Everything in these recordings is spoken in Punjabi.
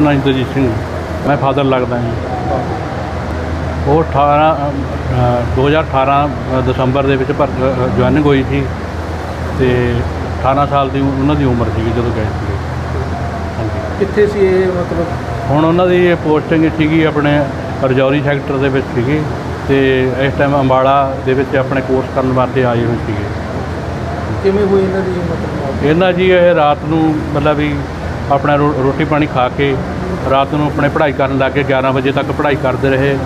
ਮੇਰਾ ਨਾਮ ਇੰਦਰਜੀਤ ਸਿੰਘ। ਮੈਂ ਫਾਦਰ ਲੱਗਦਾ ਹਾਂ ਉਹ 18 ਅ, 2018 ਦਸੰਬਰ ਦੇ ਵਿੱਚ ਭਰ ਜੁਆਇਨਿੰਗ ਹੋਈ ਸੀ ਤੇ 18 ਸਾਲ ਦੀ ਉਹਨਾਂ ਦੀ ਉਮਰ ਸੀਗੀ ਜਦੋਂ ਗਏ ਹਾਂਜੀ। ਕਿੱਥੇ ਸੀ ਇਹ ਮਤਲਬ? ਹੁਣ ਉਹਨਾਂ ਦੀ ਇਹ ਪੋਸਟਿੰਗ ਸੀਗੀ ਆਪਣੇ ਰਜੌਰੀ ਸੈਕਟਰ ਦੇ ਵਿੱਚ ਸੀਗੀ ਤੇ ਇਸ ਟਾਈਮ ਅੰਬਾਲਾ ਦੇ ਵਿੱਚ ਆਪਣੇ ਕੋਰਸ ਕਰਨ ਵਾਸਤੇ ਆਏ ਹੋਏ ਸੀਗੇ। ਕਿਵੇਂ ਹੋਈ ਇਹਨਾਂ ਦੀ ਮਤਲਬ? ਮੌਤ? ਇਹਨਾਂ ਜੀ ਇਹ ਰਾਤ ਨੂੰ ਮਤਲਬ ਵੀ ਆਪਣਾ ਰੋ- ਰੋਟੀ ਪਾਣੀ ਖਾ ਕੇ ਰਾਤ ਨੂੰ ਆਪਣੇ ਪੜ੍ਹਾਈ ਕਰਨ ਲੱਗ ਗਏ 11 ਵਜੇ ਤੱਕ ਪੜ੍ਹਾਈ ਕਰਦੇ ਰਹੇ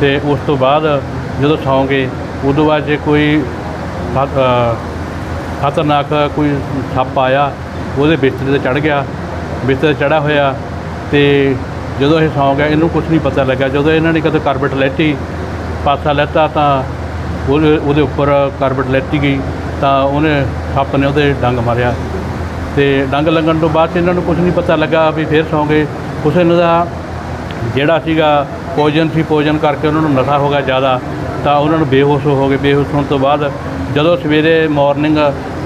ਤੇ ਉਸ ਤੋਂ ਬਾਅਦ ਜਦੋਂ ਸੌਂ ਗਏ ਉਦੋਂ ਬਾਅਦ ਜੇ ਕੋਈ ਖਤਰਨਾਕ ਕੋਈ ਸੱਪ ਆਇਆ, ਉਹਦੇ ਬਿਸਤਰੇ ਤੇ ਚੜ ਗਿਆ, ਬਿਸਤਰੇ ਤੇ ਚੜਾ ਹੋਇਆ ਤੇ ਜਦੋਂ ਇਹ ਸੌਂ ਗਿਆ, ਇਹਨੂੰ ਕੁਝ ਨਹੀਂ ਪਤਾ ਲੱਗਾ ਜਦੋਂ ਇਹਨਾਂ ਨੇ ਕਦੇ ਕਾਰਬੇਟ ਲੈਤੀ, ਪਾਸਾ ਲੈਤਾ ਤਾਂ ਉਹਦੇ ਉਹਦੇ ਉੱਪਰ ਕਾਰਬੇਟ ਲੈਤੀ ਗਈ ਤਾਂ ਉਹਨੇ ਸੱਪ ਨੇ ਉਹਦੇ ਡੰਗ ਮਾਰਿਆ। ਤੇ ਡੰਗ ਲੱਗਣ ਤੋਂ ਬਾਅਦ 'ਚ ਇਹਨਾਂ ਨੂੰ ਕੁਝ ਨਹੀਂ ਪਤਾ ਲੱਗਾ ਵੀ ਫੇਰ ਸੌਂ ਗਏ ਕੁਛ ਇਹਨਾਂ ਦਾ ਜਿਹੜਾ ਸੀਗਾ ਪੋਜਨ ਸੀ ਪੋਜਨ ਕਰਕੇ ਉਹਨਾਂ ਨੂੰ ਨਸ਼ਾ ਹੋ ਗਿਆ ਜ਼ਿਆਦਾ, ਤਾਂ ਉਹਨਾਂ ਨੂੰ ਬੇਹੋਸ਼ ਹੋ ਗਏ। ਬੇਹੋਸ਼ ਹੋਣ ਤੋਂ ਬਾਅਦ ਜਦੋਂ ਸਵੇਰੇ ਮਾਰਨਿੰਗ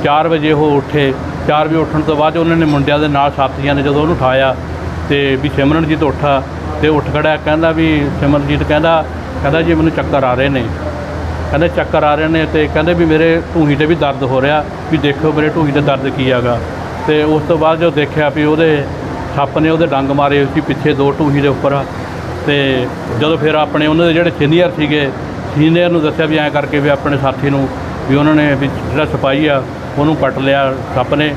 4 ਵਜੇ ਉਹ ਉੱਠੇ 4 ਵਜੇ ਉੱਠਣ ਤੋਂ ਬਾਅਦ ਉਹਨਾਂ ਨੇ ਮੁੰਡਿਆਂ ਦੇ ਨਾਲ ਸਾਥੀਆਂ ਨੇ ਜਦੋਂ ਉਹਨੂੰ ਉਠਾਇਆ ਤੇ ਵੀ ਸਿਮਰਨਜੀਤ ਉੱਠਾ ਤੇ ਉੱਠ ਖੜਿਆ, ਕਹਿੰਦਾ ਵੀ ਸਿਮਰਨਜੀਤ ਕਹਿੰਦਾ ਕਹਿੰਦਾ ਜੀ ਮੈਨੂੰ ਚੱਕਰ ਆ ਰਹੇ ਨੇ। ਕਹਿੰਦੇ ਚੱਕਰ ਆ ਰਹੇ ਨੇ ਤੇ ਕਹਿੰਦੇ ਵੀ ਮੇਰੇ ਢੂਹੀ ਤੇ ਵੀ ਦਰਦ ਹੋ ਰਿਹਾ, ਵੀ ਦੇਖੋ ਮੇਰੇ ਢੂਹੀ ਤੇ ਦਰਦ ਕੀ ਹੈਗਾ। ਤੇ ਉਸ ਤੋਂ ਬਾਅਦ ਜੋ ਦੇਖਿਆ ਵੀ ਉਹਦੇ ਸੱਪ ਨੇ ਉਹਦੇ ਡੰਗ ਮਾਰੇ ਹੋਏ ਸੀ ਪਿੱਛੇ ਦੋ ਢੂਹੀ ਦੇ ਉੱਪਰ। ਤੇ ਜਦੋਂ ਫਿਰ ਆਪਣੇ ਉਹਨਾਂ ਦੇ ਜਿਹੜੇ ਸੀਨੀਅਰ ਸੀਗੇ, ਸੀਨੀਅਰ ਨੂੰ ਦੱਸਿਆ ਵੀ ਐਂ ਕਰਕੇ ਵੀ ਆਪਣੇ ਸਾਥੀ ਨੂੰ ਵੀ ਉਹਨਾਂ ਨੇ ਵੀ ਜਿਹੜਾ ਸਿਪਾਹੀ ਆ, ਉਹਨੂੰ ਕੱਟ ਲਿਆ ਸੱਪ ਨੇ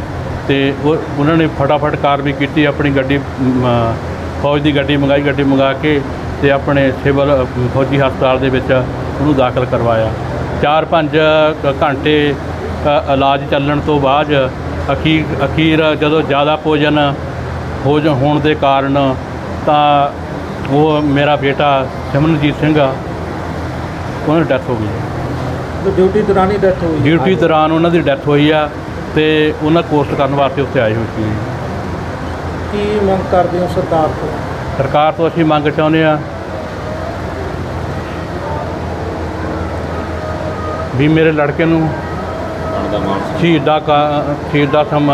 ਤੇ ਉਹ ਉਹਨਾਂ ਨੇ ਫਟਾਫਟ ਕਾਰਵਾਈ ਕੀਤੀ, ਆਪਣੀ ਗੱਡੀ ਫੌਜ ਦੀ ਗੱਡੀ ਮੰਗਾਈ, ਗੱਡੀ ਮੰਗਾ ਕੇ ਤੇ ਆਪਣੇ ਸਿਵਲ, ਫੌਜੀ ਹਸਪਤਾਲ ਦੇ ਵਿੱਚ ਉਹਨੂੰ ਦਾਖਲ ਕਰਵਾਇਆ। 4-5 ਘੰਟੇ ਇਲਾਜ ਚੱਲਣ ਤੋਂ ਬਾਅਦ ਅਖੀਰ ਅਖੀਰ ਜਦੋਂ ਜ਼ਿਆਦਾ ਭੋਜਨ ਜਾ- ਹੋਣ ਦੇ ਕਾਰਨ ਤਾਂ ਉਹ ਮੇਰਾ ਬੇਟਾ ਸਿਮਰਨਜੀਤ ਸਿੰਘ ਆ ਉਹਨਾਂ ਦੀ ਡੈਥ ਹੋ। ਗਈ ਡਿਊਟੀ ਦੌਰਾਨ ਹੀ ਡੈਥ ਹੋਈ। ਡਿਊਟੀ ਦੌਰਾਨ ਉਹਨਾਂ ਦੀ ਡੈਥ ਹੋਈ ਆ ਤੇ ਉਹਨਾਂ ਕੋਰਸ ਕਰਨ ਵਾਸਤੇ ਉੱਥੇ ਆਏ ਹੋਏ ਸੀ। ਕੀ ਮੰਗ ਕਰਦੇ ਹੋ ਸਰਕਾਰ ਤੋਂ? ਸਰਕਾਰ ਤੋਂ ਅਸੀਂ ਮੰਗ ਚਾਹੁੰਦੇ ਆ ਵੀ ਮੇਰੇ ਲੜਕੇ ਨੂੰ ਸ਼ਹੀਦ ਦਾ ਕਾ- ਸ਼ਹੀਦ ਦਾ ਸਮ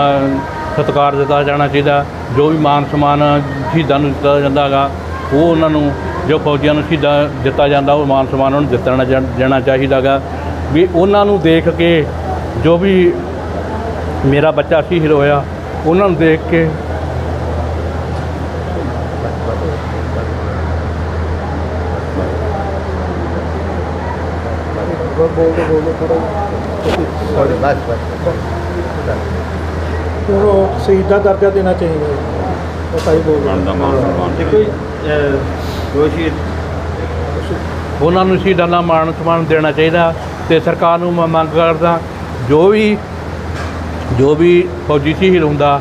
ਸਤਿਕਾਰ ਦਿੱਤਾ ਜਾਣਾ ਚਾਹੀਦਾ। ਜੋ ਵੀ ਮਾਨ ਸਨਮਾਨ ਸ਼ਹੀਦਾਂ ਨੂੰ ਦਿੱਤਾ ਜਾਂਦਾ ਹੈਗਾ, ਉਹ ਉਹਨਾਂ ਨੂੰ, ਜੋ ਫੌਜੀਆਂ ਨੂੰ ਸ਼ਹੀਦਾਂ ਦਿੱਤਾ ਜਾਂਦਾ, ਉਹ ਮਾਨ ਸਨਮਾਨ ਉਹਨਾਂ ਨੂੰ ਦਿੱਤਾ ਜਾ- ਜਾਣਾ ਚਾਹੀਦਾ ਹੈਗਾ। ਵੀ ਉਹਨਾਂ ਨੂੰ ਦੇਖ ਕੇ ਜੋ ਵੀ ਮੇਰਾ ਬੱਚਾ ਸ਼ਹੀਦ ਹੋਇਆ, ਉਹਨਾਂ ਨੂੰ ਦੇਖ ਕੇ ਬੋਲ ਬੋਲ ਬੋਲ ਥੋੜਾ ਸੌਰੀ ਬਸ ਬਸ ਉਹ ਸ਼ਹੀਦ ਦਾ ਦਰਜਾ ਦੇਣਾ ਚਾਹੀਦਾ ਹੈ ਉਹ ਸਹੀ ਬੋਲ ਰਹੇ ਬਣਦਾ ਮਾਨ ਸਨਮਾਨ ਦੇਖੋ ਦੋਸ਼ੀ ਉਹਨਾਂ ਨੂੰ ਸ਼ਹੀਦਾਂ ਦਾ ਮਾਣ ਸਨਮਾਨ ਦੇਣਾ ਚਾਹੀਦਾ ਤੇ ਸਰਕਾਰ ਨੂੰ ਮੈਂ ਮੰਗ ਕਰਦਾ ਜੋ ਵੀ ਜੋ ਵੀ ਫੌਜੀ ਸ਼ਹੀਦ ਹੁੰਦਾ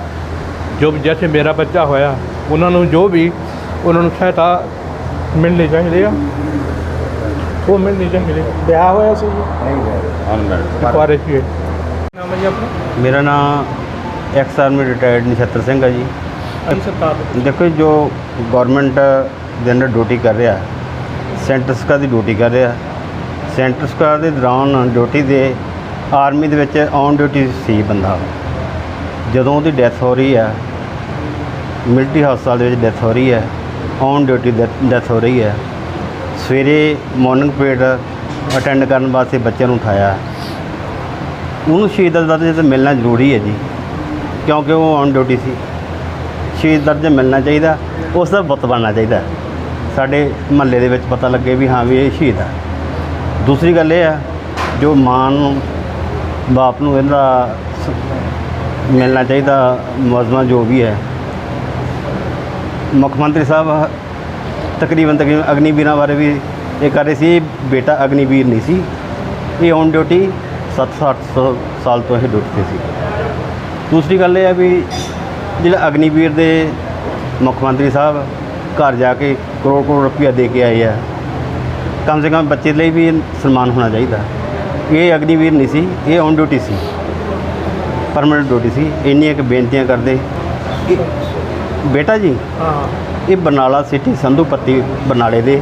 ਜੋ ਵੀ ਜੈਸੇ ਮੇਰਾ ਬੱਚਾ ਹੋਇਆ ਉਹਨਾਂ ਨੂੰ ਜੋ ਵੀ ਉਹਨਾਂ ਨੂੰ ਸਹਾਇਤਾ ਮਿਲਣੀ ਚਾਹੀਦੀ ਆ। ਉਹ ਮਿਲਣੀ ਚਾਹੀਦੀ ਵਿਆਹ ਹੋਇਆ ਸੀ ਜੀ। ਅਨਮੈਰਿਡ। ਦੁਆਰੇ ਸੀ ਨਾਮ ਹੈ ਜੀ ਆਪਣਾ? ਮੇਰਾ ਨਾਮ ex army retired Nachhattar Singh ਹੈ ਜੀ। ਦੇ ਦੇਖੋ ਜੀ, ਜੋ ਗਵਰਨਮੈਂਟ ਦੇ ਅੰਡਰ ਡਿਊਟੀ ਕਰ ਰਿਹਾ ਸੈਂਟਰ ਸਰਕਾਰ ਦੀ ਡਿਊਟੀ ਕਰ ਰਿਹਾ ਸੈਂਟਰ ਸਰਕਾਰ ਦੇ ਦੌਰਾਨ ਡਿਊਟੀ ਦੇ ਆਰਮੀ ਦੇ ਵਿੱਚ ਔਨ ਡਿਊਟੀ ਸੀ ਬੰਦਾ। ਜਦੋਂ ਉਹਦੀ ਡੈਥ ਹੋ ਰਹੀ ਹੈ ਮਿਲਟਰੀ ਹਸਪਤਾਲ ਦੇ ਵਿੱਚ ਡੈਥ ਹੋ ਰਹੀ ਹੈ ਔਨ ਡਿਊਟੀ ਡੈਥ ਹੋ ਰਹੀ ਹੈ। ਸਵੇਰੇ ਮਾਰਨਿੰਗ ਪੀਰੀਅਡ ਅਟੈਂਡ ਕਰਨ ਵਾਸਤੇ ਬੱਚਿਆਂ ਨੂੰ ਉਠਾਇਆ। ਉਹਨੂੰ ਸ਼ਹੀਦ ਦਾ ਦਰਜਾ ਤਾਂ ਮਿਲਣਾ ਜ਼ਰੂਰੀ ਹੈ ਜੀ, ਕਿਉਂਕਿ ਉਹ ਔਨ ਡਿਊਟੀ ਸੀ। ਸ਼ਹੀਦ ਦਰਜਾ ਮਿਲਣਾ ਚਾਹੀਦਾ, ਉਸ ਦਾ ਬੁੱਤ ਬਣਨਾ ਚਾਹੀਦਾ। ਸਾਡੇ ਮਹੱਲੇ ਦੇ ਵਿੱਚ ਪਤਾ ਲੱਗੇ ਵੀ ਹਾਂ ਵੀ ਇਹ ਸ਼ਹੀਦ ਆ। ਦੂਸਰੀ ਗੱਲ ਇਹ ਆ, ਜੋ ਮਾਂ ਨੂੰ, ਬਾਪ ਨੂੰ ਇਹਦਾ ਮਿਲਣਾ ਚਾਹੀਦਾ ਮੁਆਜ਼ਮਾ ਜੋ ਵੀ ਹੈ। ਮੁੱਖ ਮੰਤਰੀ ਸਾਹਿਬ ਤਕਰੀਬਨ ਤਕਰੀਬਨ ਅਗਨੀਵੀਰਾਂ ਬਾਰੇ ਵੀ ਇਹ ਕਰ ਰਹੇ ਸੀ ਇਹ ਬੇਟਾ ਅਗਨੀਵੀਰ ਨਹੀਂ ਸੀ। ਇਹ ਔਨ ਡਿਊਟੀ 7-8 ਸਾਲ ਤੋਂ ਇਹ ਡਿਊਟੀ ਤੇ ਸੀ। ਦੂਸਰੀ ਗੱਲ ਇਹ ਹੈ ਵੀ ਜਿਹੜਾ ਅਗਨੀਵੀਰ ਦੇ ਮੁੱਖ ਮੰਤਰੀ ਸਾਹਿਬ ਘਰ ਜਾ ਕੇ ਕਰੋੜ ਕਰੋੜ ਰੁਪਇਆ ਦੇ ਕੇ ਆਏ ਆ, ਕਮ ਸੇ ਕਮ ਬੱਚੇ ਲਈ ਵੀ ਸਨਮਾਨ ਹੋਣਾ ਚਾਹੀਦਾ। ਇਹ ਅਗਨੀਵੀਰ ਨਹੀਂ ਸੀ, ਇਹ ਔਨ ਡਿਊਟੀ ਸੀ। ਪਰਮਨੈਂਟ ਡਿਊਟੀ ਸੀ। ਇੰਨੀਆਂ ਕਿ ਬੇਨਤੀਆਂ ਕਰਦੇ ਕਿ ਬੇਟਾ ਜੀ? ਹਾਂ। ਇਹ ਬਰਨਾਲਾ ਸਿਟੀ ਸੰਧੂ ਪੱਤੀ ਬਰਨਾਲੇ ਦੇ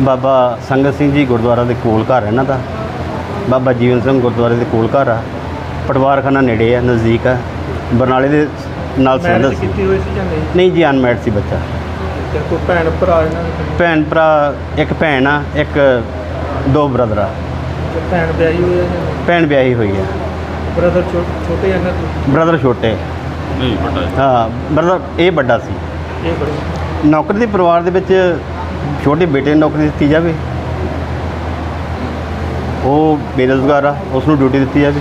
ਬਾਬਾ ਸੰਗਤ ਸਿੰਘ ਜੀ ਗੁਰਦੁਆਰਾ ਦੇ ਕੋਲ ਘਰ ਹੈ ਇਹਨਾਂ ਦਾ। ਬਾਬਾ ਜੀਵਨ ਸਿੰਘ ਗੁਰਦੁਆਰੇ ਦੇ ਕੋਲ ਘਰ ਆ। ਪਟਵਾਰਖਾਨਾ ਨੇੜੇ ਆ ਨਜ਼ਦੀਕ ਆ। ਬਰਨਾਲੇ ਦੇ ਨਾਲ ਸੰਬੰਧਿਤ ਮੈਰਿਜ ਸੀ। ਕੀਤੀ ਹੋਈ ਸੀ ਜਾਂ ਨਹੀਂ? ਨਹੀਂ ਜੀ ਅਨਮੈਰਿਡ ਸੀ ਬੱਚਾ। ਤੇ ਕੋਈ ਭੈਣ ਭਰਾ ਇਹਨਾਂ ਦੇ ਭੈਣ ਭਰਾ ਇੱਕ ਭੈਣ ਆ ਇੱਕ ਦੋ ਬ੍ਰਦਰ ਆ। ਤੇ ਭੈਣ ਵਿਆਹੀ ਹੋਈ ਹੈ ਭੈਣ ਵਿਆਹੀ ਹੋਈ ਆ ਬ੍ਰਦਰ ਛੋਟੇ ਇਹਨਾਂ ਬ੍ਰਦਰ ਛੋਟੇ। ਨਹੀਂ ਵੱਡਾ। ਹਾਂ ਬ੍ਰਦਰ ਇਹ ਵੱਡਾ ਸੀ। ਇਹ ਬੜੀ ਨੌਕਰੀ ਦੇ ਪਰਿਵਾਰ ਦੇ ਵਿੱਚ ਛੋਟੇ ਬੇਟੇ ਨੂੰ ਨੌਕਰੀ ਦਿੱਤੀ ਜਾਵੇ। ਉਹ ਬੇਰੁਜ਼ਗਾਰ ਆ ਉਸ ਨੂੰ ਡਿਊਟੀ ਦਿੱਤੀ ਜਾਵੇ।